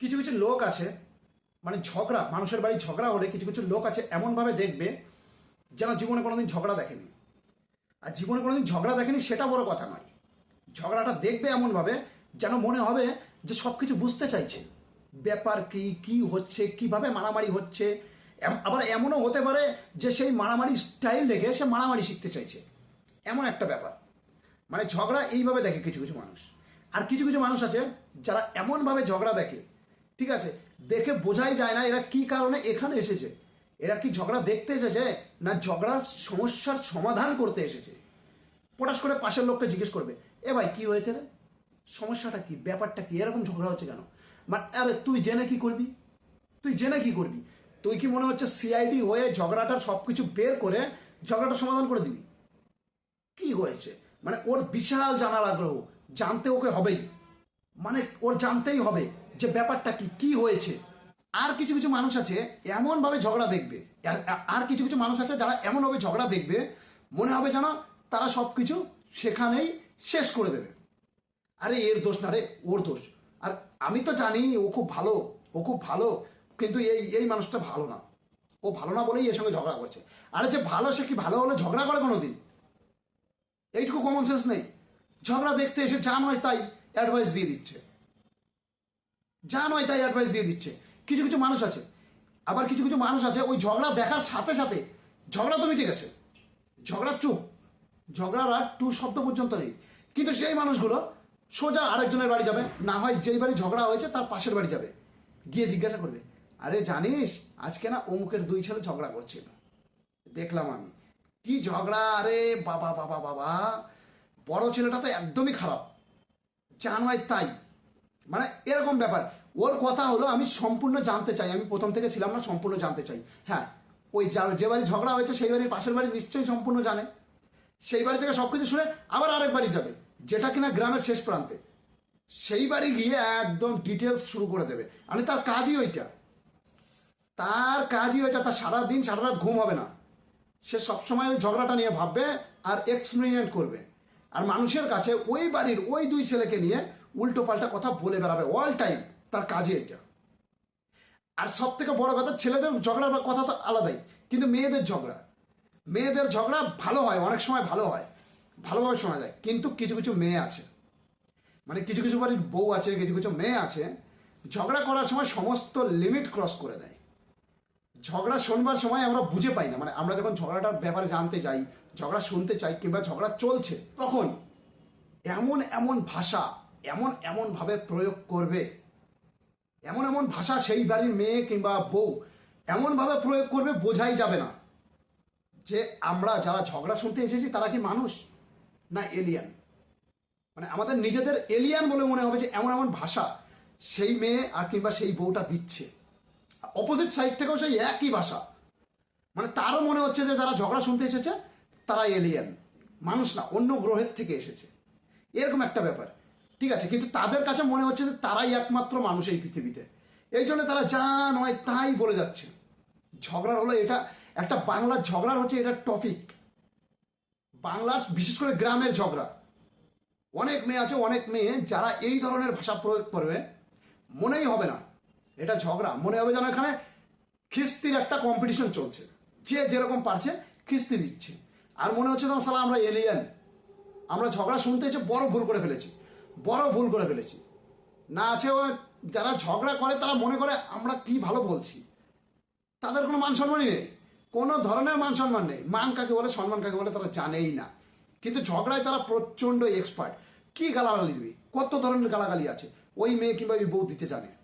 কিছু কিছু লোক আছে মানে ঝগড়া, মানুষের বাড়ি ঝগড়া হলে কিছু কিছু লোক আছে এমনভাবে দেখবে যেন জীবনে কোনোদিন ঝগড়া দেখেনি। আর জীবনে কোনোদিন ঝগড়া দেখেনি সেটা বড় কথা নয়। ঝগড়াটা দেখবে এমনভাবে যেন মনে হবে যে সব কিছু বুঝতে চাইছে। ব্যাপার কি কি হচ্ছে, কীভাবে মারামারি হচ্ছে আবার এমনও হতে পারে যে সেই মারামারি স্টাইল দেখে সে মারামারি শিখতে চাইছে। এমন একটা ব্যাপার। মানে ঝগড়া এইভাবে দেখে কিছু কিছু মানুষ। আর কিছু কিছু মানুষ আছে যারা এমনভাবে ঝগড়া দেখে ঠিক আছে? দেখে বোঝাই যায় না এরা কি কারণে এখানে এসেছে। এরা কি ঝগড়া দেখতে এসেছে না ঝগড়ার সমস্যার সমাধান করতে এসেছে? পটাশ করে পাশের লোককে জিজ্ঞেস করবে, এ ভাই, কি হয়েছে রে? সমস্যাটা কি? ব্যাপারটা কি? এরকম ঝগড়া হচ্ছে কেন? মানে আরে, তুই জেনে কি করবি? তুই জেনে কি করবি? তুই কি মনে হচ্ছে সিআইডি হয়ে ঝগড়াটা সব কিছু বের করে ঝগড়াটা সমাধান করে দিবি? কি হয়েছে? মানে ওর বিশাল জানার আগ্রহ। জানতে ওকে হবেই। মানে ওর জানতেই হবে যে ব্যাপারটা কি কি হয়েছে। আর কিছু কিছু মানুষ আছে, এমনভাবে ঝগড়া দেখবে। আর- কিছু কিছু মানুষ আছে যারা এমনভাবে ঝগড়া দেখবে, মনে হবে যেন তারা সব কিছু সেখানেই শেষ করে দেবে। আরে, এর দোষ না রে, ওর দোষ। আর আমি তো জানি ও খুব ভালো, ও খুব ভালো, কিন্তু এই এই মানুষটা ভালো না। ও ভালো না বলেই এর সঙ্গে ঝগড়া করছে। আরে, যে ভালো, সে কি ভালো হলে ঝগড়া করে কোনোদিন? এইটুকু কমন সেন্স নেই। ঝগড়া দেখতে এসে যা নয় তাই। অ্যাডভাইস দিয়ে দিচ্ছে। যা নয় তাই অ্যাডভাইস দিয়ে দিচ্ছে। কিছু কিছু মানুষ আছে, আবার কিছু কিছু মানুষ আছে, ওই ঝগড়া দেখার সাথে সাথে, ঝগড়া তো মিটে গেছে, ঝগড়া চুপ, ঝগড়ার আর টু শব্দ পর্যন্ত নেই। কিন্তু সেই মানুষগুলো সোজা আরেকজনের বাড়ি যাবে, না হয় যেই বাড়ি ঝগড়া হয়েছে তার পাশের বাড়ি যাবে, গিয়ে জিজ্ঞাসা করবে, আরে জানিস, আজকে না অমুকের দুই ছেলে ঝগড়া করছিল। দেখলাম আমি, কি ঝগড়া, আরে বাবা বাবা বাবা, বড় ছেলেটা তো একদমই খারাপ। যা তাই। মানে এরকম ব্যাপার। ওর কথা হলো, আমি সম্পূর্ণ জানতে চাই। আমি প্রথম থেকে ছিলাম না, সম্পূর্ণ জানতে চাই। হ্যাঁ ওই যা- বাড়ি ঝগড়া হয়েছে, সেই বাড়ির পাশের বাড়ি নিশ্চয়ই সম্পূর্ণ জানে। সেই বাড়ি থেকে সবকিছু শুনে আবার আরেক বাড়ি যাবে, যেটা কিনা গ্রামের শেষ প্রান্তে। সেই বাড়ি গিয়ে একদম ডিটেলস শুরু করে দেবে। মানে তার কাজই ওইটা। তার কাজই ওইটা। তার সারাদিন সারা রাত ঘুম হবে না। সে সবসময় ওই ঝগড়াটা নিয়ে ভাববে আর এক্সপেরিমেন্ট করবে। আর মানুষের কাছে ওই বাড়ির ওই দুই ছেলেকে নিয়ে উল্টো পাল্টা কথা বলে বেড়াবে অল টাইম তার কাজে এটা। আর সব থেকে বড় কথা, ছেলেদের ঝগড়ার কথা তো আলাদাই, কিন্তু মেয়েদের ঝগড়া। মেয়েদের ঝগড়া ভালো হয়, অনেক সময় ভালো হয়, ভালোভাবে শোনা যায়, কিন্তু কিছু কিছু মেয়ে আছে। মানে কিছু কিছু বাড়ির বউ আছে, কিছু কিছু মেয়ে আছে, ঝগড়া করার সময় সমস্ত লিমিট ক্রস করে দেয়। ঝগড়া শুনবার সময় আমরা বুঝে পাই না। মানে আমরা যখন ঝগড়াটার ব্যাপারে জানতে যাই, ঝগড়া শুনতে চাই কিংবা ঝগড়া চলছে, তখন এমন এমন ভাষা, এমন এমন ভাবে প্রয়োগ করবে, এমন এমন ভাষা সেই বাড়ির মেয়ে কিংবা বউ এমনভাবে প্রয়োগ করবে বোঝাই যাবে না যে আমরা যারা ঝগড়া শুনতে এসেছি তারা কি মানুষ না এলিয়ান মানে আমাদের নিজেদের এলিয়ান বলে মনে হবে যে এমন এমন ভাষা সেই মেয়ে আর কিংবা সেই বউটা দিচ্ছে। অপোজিট সাইড থেকেও সেই একই ভাষা। মানে তারও মনে হচ্ছে যে যারা ঝগড়া শুনতে এসেছে, তারা এলিয়েন মানুষ না, অন্য গ্রহের থেকে এসেছে। এরকম একটা ব্যাপার। ঠিক আছে, কিন্তু তাদের কাছে মনে হচ্ছে যে তারাই একমাত্র মানুষ এই পৃথিবীতে। এই জন্য তারা যা নয় তাই বলে যাচ্ছে। ঝগড়ার হলো এটা, একটা বাংলার ঝগড়ার হচ্ছে এটা টপিক বাংলার, বিশেষ করে গ্রামের ঝগড়া। অনেক মেয়ে আছে, অনেক মেয়ে যারা এই ধরনের ভাষা প্রয়োগ করবে, মনেই হবে না। এটা ঝগড়া। মনে হবে যেন এখানে খিস্তির একটা কম্পিটিশন চলছে। যে যেরকম পারছে খিস্তি দিচ্ছে। আর মনে হচ্ছে তখন সালা আমরা এলিয়ান আমরা ঝগড়া শুনতে এসে বড় ভুল করে ফেলেছি। বড় ভুল করে ফেলেছি। না আছে যারা ঝগড়া করে, তারা মনে করে আমরা কি ভালো বলছি। তাদের কোনো মান সম্মানই নেই। কোনো ধরনের মান সম্মান নেই। মান কাকে বলে, সম্মান কাকে বলে, তারা জানেই না। কিন্তু ঝগড়ায় তারা প্রচণ্ড এক্সপার্ট কি গালাগালি দিবি? কত ধরনের গালাগালি আছে? ওই মেয়ে কিংবা ওই বউ দিতে জানে।